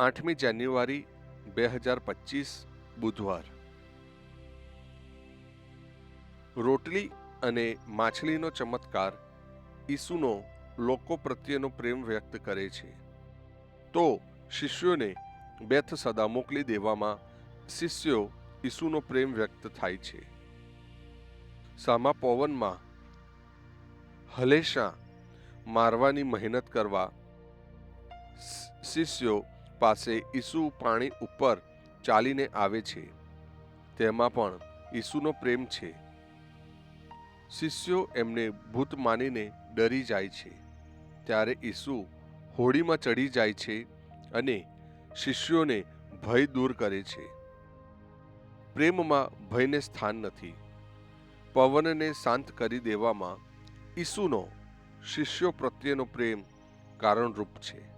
આઠમી જાન્યુઆરી બે હજાર પચીસ બુધવાર. રોટલી અને માછલીનો ચમત્કાર ઈસુનો લોકો પ્રત્યેનો પ્રેમ વ્યક્ત કરે છે. તો શિષ્યોને બેથ સદા મોકલી દેવામાં શિષ્યો ઈસુનો પ્રેમ વ્યક્ત થાય છે. સામા પવનમાં હલેશા મારવાની મહેનત કરવા શિષ્યો પાસે ઈસુ પાણી ઉપર ચાલીને આવે છે. તેમાં પણ ઈસુનો પ્રેમ છે. શિષ્યો એમને ભૂત માનીને ડરી જાય છે. ત્યારે ઈસુ હોડીમાં ચડી જાય છે અને શિષ્યોને ભય દૂર કરે છે. પ્રેમમાં ભયને સ્થાન નથી. પવનને શાંત કરી દેવામાં ઈસુનો શિષ્યો પ્રત્યેનો પ્રેમ કારણરૂપ છે.